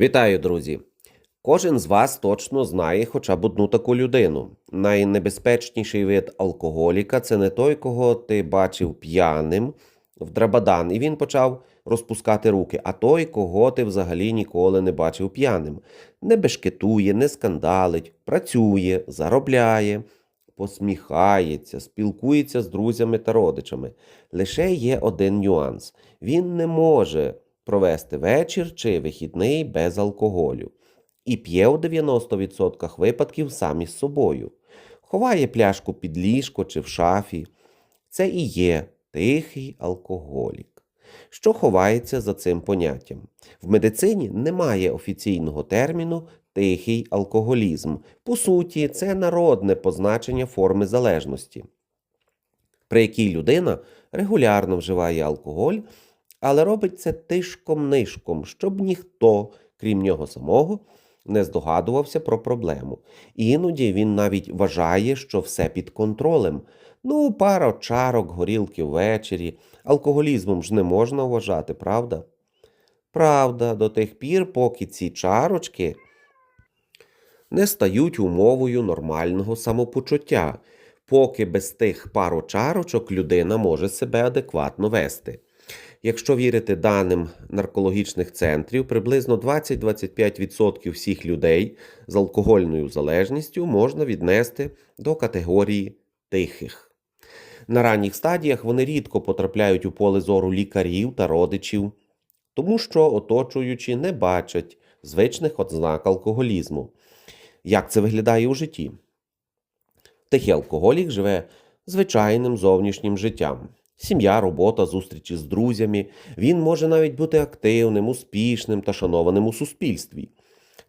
Вітаю, друзі! Кожен з вас точно знає хоча б одну таку людину. Найнебезпечніший вид алкоголіка це не той, кого ти бачив п'яним в драбадан, і він почав розпускати руки, а той, кого ти взагалі ніколи не бачив п'яним. Не бешкетує, не скандалить, працює, заробляє, посміхається, спілкується з друзями та родичами. Лише є один нюанс: він не може провести вечір чи вихідний без алкоголю. І п'є у 90% випадків сам із собою. Ховає пляшку під ліжко чи в шафі. Це і є тихий алкоголік. Що ховається за цим поняттям? В медицині немає офіційного терміну тихий алкоголізм. По суті, це народне позначення форми залежності, при якій людина регулярно вживає алкоголь, але робить це тишком-нишком, щоб ніхто, крім нього самого, не здогадувався про проблему. Іноді він навіть вважає, що все під контролем. Ну, пара чарок, горілки ввечері. Алкоголізмом ж не можна вважати, правда? Правда, до тих пір, поки ці чарочки не стають умовою нормального самопочуття, поки без тих пару чарочок людина може себе адекватно вести. Якщо вірити даним наркологічних центрів, приблизно 20-25% всіх людей з алкогольною залежністю можна віднести до категорії тихих. На ранніх стадіях вони рідко потрапляють у поле зору лікарів та родичів, тому що оточуючі не бачать звичних ознак алкоголізму. Як це виглядає у житті? Тихий алкоголік живе звичайним зовнішнім життям. Сім'я, робота, зустрічі з друзями. Він може навіть бути активним, успішним та шанованим у суспільстві.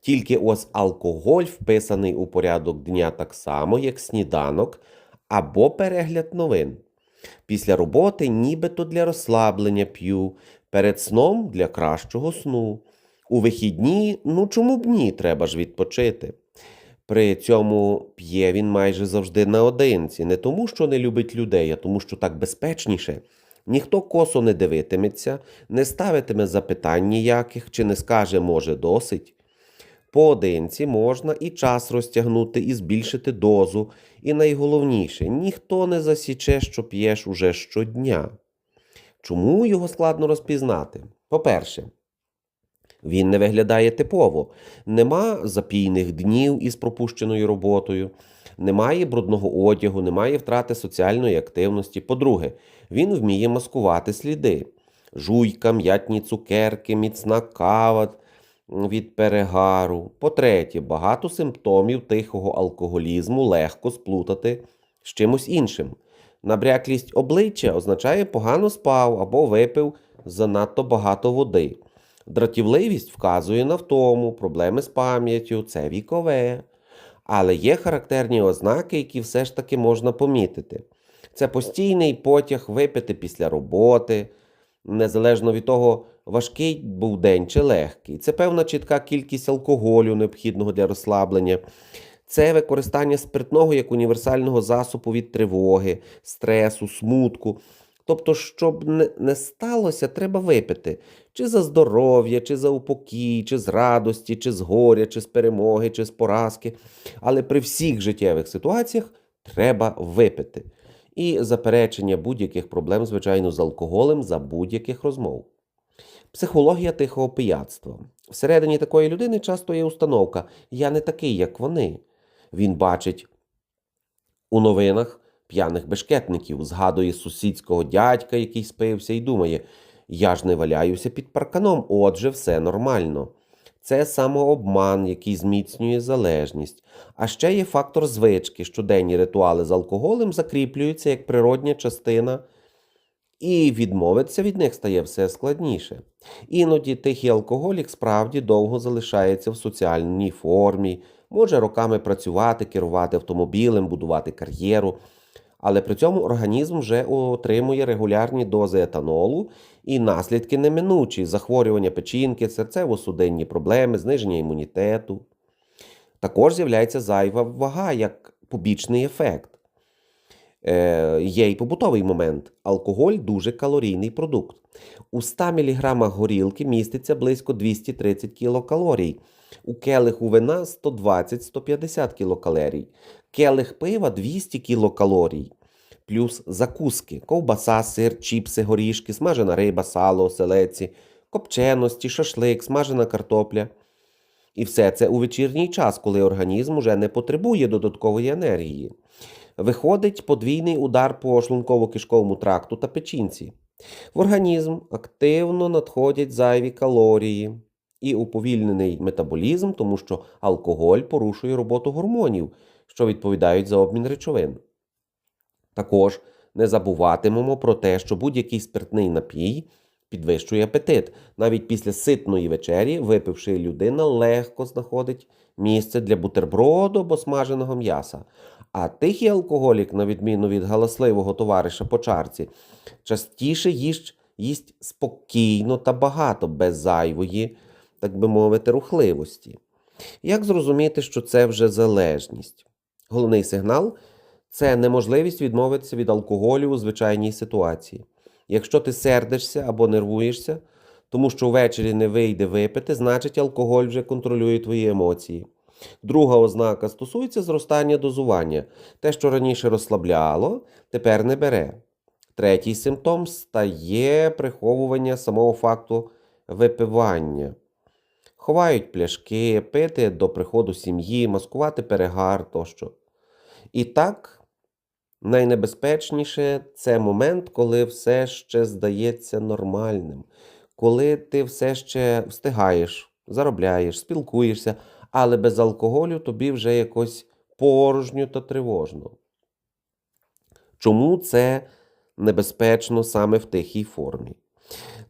Тільки ось алкоголь вписаний у порядок дня так само, як сніданок або перегляд новин. Після роботи нібито для розслаблення п'ю, перед сном для кращого сну. У вихідні, ну чому б ні, треба ж відпочити. При цьому п'є він майже завжди наодинці, не тому, що не любить людей, а тому, що так безпечніше. Ніхто косо не дивитиметься, не ставитиме запитань ніяких чи не скаже може досить. Поодинці можна і час розтягнути, і збільшити дозу, і найголовніше, ніхто не засіче, що п'єш уже щодня. Чому його складно розпізнати? По-перше, він не виглядає типово, нема запійних днів із пропущеною роботою, немає брудного одягу, немає втрати соціальної активності. По-друге, він вміє маскувати сліди. Жуйка, м'ятні цукерки, міцна кава від перегару. По-третє, багато симптомів тихого алкоголізму легко сплутати з чимось іншим. Набряклість обличчя означає погано спав або випив занадто багато води. Дратівливість вказує на втому, проблеми з пам'яттю, це вікове. Але є характерні ознаки, які все ж таки можна помітити. Це постійний потяг випити після роботи, незалежно від того, важкий був день чи легкий. Це певна чітка кількість алкоголю, необхідного для розслаблення. Це використання спиртного як універсального засобу від тривоги, стресу, смутку. Тобто, щоб не, сталося, треба випити чи за здоров'я, чи за упокій, чи з радості, чи з горя, чи з перемоги, чи з поразки. Але при всіх життєвих ситуаціях треба випити. І заперечення будь-яких проблем, звичайно, з алкоголем за будь-яких розмов. Психологія тихого пияцтва. Всередині такої людини часто є установка Я не такий, як вони. Він бачить у новинах п'яних бешкетників, згадує сусідського дядька, який спився, і думає, я ж не валяюся під парканом, отже, все нормально. Це самообман, який зміцнює залежність. А ще є фактор звички, щоденні ритуали з алкоголем закріплюються як природня частина, і відмовитися від них стає все складніше. Іноді тихий алкоголік справді довго залишається в соціальній формі, може роками працювати, керувати автомобілем, будувати кар'єру але при цьому організм вже отримує регулярні дози етанолу і наслідки неминучі захворювання печінки, серцево-судинні проблеми, зниження імунітету. Також з'являється зайва вага як побічний ефект. Е, є і побутовий момент. Алкоголь дуже калорійний продукт. У 100 мг горілки міститься близько 230 кілокалорій. У келиху вина 120-150 кілокалорій. Келих пива 200 кілокалорій. Плюс закуски, ковбаса, сир, чіпси, горішки, смажена риба, сало, оселеці, копченості, шашлик, смажена картопля. І все це у вечірній час, коли організм уже не потребує додаткової енергії. Виходить подвійний удар по шлунково-кишковому тракту та печінці. В організм активно надходять зайві калорії і уповільнений метаболізм, тому що алкоголь порушує роботу гормонів, що відповідають за обмін речовин. Також не забуватимемо про те, що будь-який спиртний напій підвищує апетит. Навіть після ситної вечері, випивши людина, легко знаходить місце для бутерброду або смаженого м'яса. А тихий алкоголік, на відміну від галасливого товариша по чарці, частіше їсть, їсть спокійно та багато, без зайвої, так би мовити, рухливості. Як зрозуміти, що це вже залежність? Головний сигнал це неможливість відмовитися від алкоголю у звичайній ситуації. Якщо ти сердишся або нервуєшся, тому що ввечері не вийде випити, значить алкоголь вже контролює твої емоції. Друга ознака стосується зростання дозування. Те, що раніше розслабляло, тепер не бере. Третій симптом стає приховування самого факту випивання. Ховають пляшки, пити до приходу сім'ї, маскувати перегар тощо. І так, найнебезпечніше це момент, коли все ще здається нормальним, коли ти все ще встигаєш, заробляєш, спілкуєшся, але без алкоголю тобі вже якось порожньо та тривожно. Чому це небезпечно саме в тихій формі?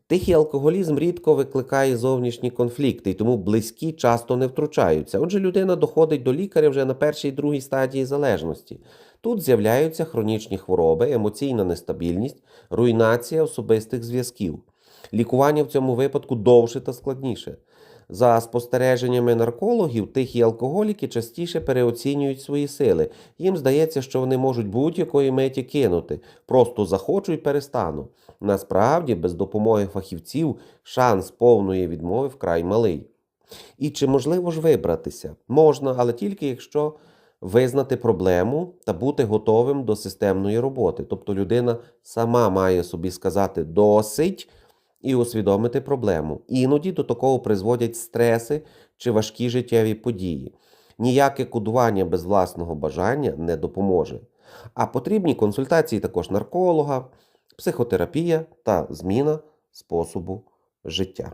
Тихий алкоголізм рідко викликає зовнішні конфлікти, і тому близькі часто не втручаються. Отже, людина доходить до лікаря вже на першій і другій стадії залежності. Тут з'являються хронічні хвороби, емоційна нестабільність, руйнація особистих зв'язків. Лікування в цьому випадку довше та складніше. За спостереженнями наркологів, тихі алкоголіки частіше переоцінюють свої сили. Їм здається, що вони можуть будь-якої миті кинути, просто захочу і перестану. Насправді, без допомоги фахівців шанс повної відмови вкрай малий. І чи можливо ж вибратися? Можна, але тільки якщо визнати проблему та бути готовим до системної роботи. Тобто людина сама має собі сказати досить і усвідомити проблему. Іноді до такого призводять стреси чи важкі життєві події. Ніяке кодування без власного бажання не допоможе. А потрібні консультації також нарколога, психотерапія та зміна способу життя.